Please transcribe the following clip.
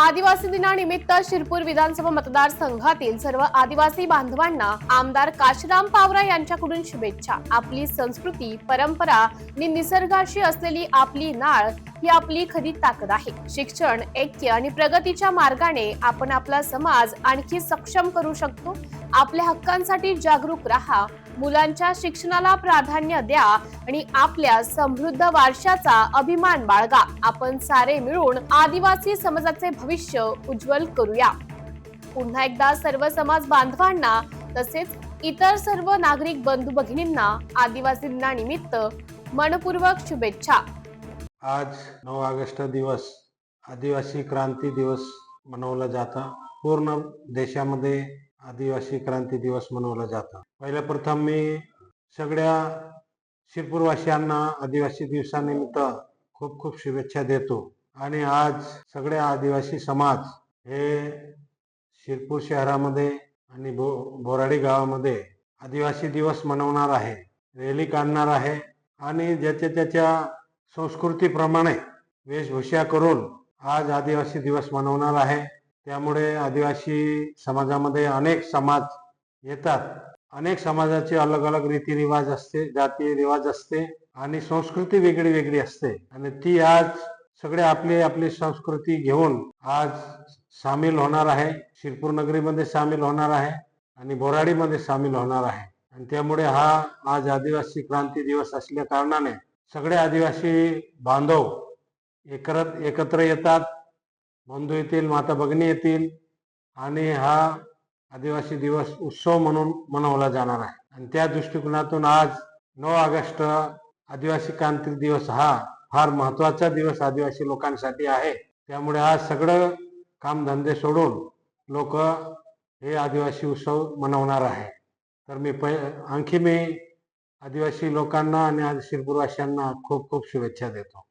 आदिवासी दिनानिमित्त शिरपूर विधानसभा मतदारसंघातील सर्व आदिवासी बांधवांना आमदार काशीराम पावरा यांच्याकडून शुभेच्छा. आपली संस्कृती परंपरा आणि निसर्गाशी असलेली आपली नाळ ही आपली खरी ताकद आहे. शिक्षण ऐक्य आणि प्रगतीच्या मार्गाने आपण आपला समाज आणखी सक्षम करू शकतो. आपल्या हक्कांसाठी जागरूक राहा मुलांच्या शिक्षणाला प्राधान्य द्या आणि आपल्या समृद्ध वारशाचा अभिमान बाळगा. आपण सारे मिळून आदिवासी समाजाचे भविष्य उज्ज्वल करूया. पुन्हा एकदा सर्व समाज बांधवांना तसेच इतर सर्व नागरिक बंधू भगिनींना आदिवासी दिनानिमित्त मनपूर्वक शुभेच्छा. आज नऊ ऑगस्ट दिवस आदिवासी क्रांती दिवस मनवला जाता. पूर्ण देशामध्ये आदिवासी क्रांती दिवस मनवला जातो. पहिल्या प्रथम मी सगळ्या शिरपूरवासियांना आदिवासी दिवसानिमित्त खूप खूप शुभेच्छा देतो. आणि आज सगळे आदिवासी समाज हे शिरपूर शहरामध्ये आणि बो बोराडी गावामध्ये आदिवासी दिवस मनवणार आहे. रॅली काढणार आहे. आणि ज्याच्या त्याच्या संस्कृतीप्रमाणे वेशभूषा करून आज आदिवासी दिवस मनवणार आहे. त्यामुळे आदिवासी समाजामध्ये अनेक समाज येतात. अनेक समाजाचे अलग अलग रीतिरिवाज असते जाती रिवाज असते आणि संस्कृती वेगळी वेगळी असते. आणि ती आज सगळे आपली आपली संस्कृती घेऊन आज सामील होणार आहे. शिरपूर नगरीमध्ये सामील होणार आहे आणि बोराडीमध्ये सामील होणार आहे. आणि त्यामुळे हा आज आदिवासी क्रांती दिवस असल्या कारणाने सगळे आदिवासी बांधव एकत्र एकत्र येतात. बंधू येतील माता भगिनी येतील आणि हा आदिवासी दिवस उत्सव म्हणून मनवला जाणार आहे. आणि त्या दृष्टिकोनातून आज नऊ ऑगस्ट आदिवासी क्रांती दिवस हा फार महत्त्वाचा दिवस आदिवासी लोकांसाठी आहे. त्यामुळे आज सगळं कामधंदे सोडून लोक हे आदिवासी उत्सव मनवणार आहे. तर मी पै आणखी मी आदिवासी लोकांना आणि आज शिरपूरवासियांना खूप खूप शुभेच्छा देतो.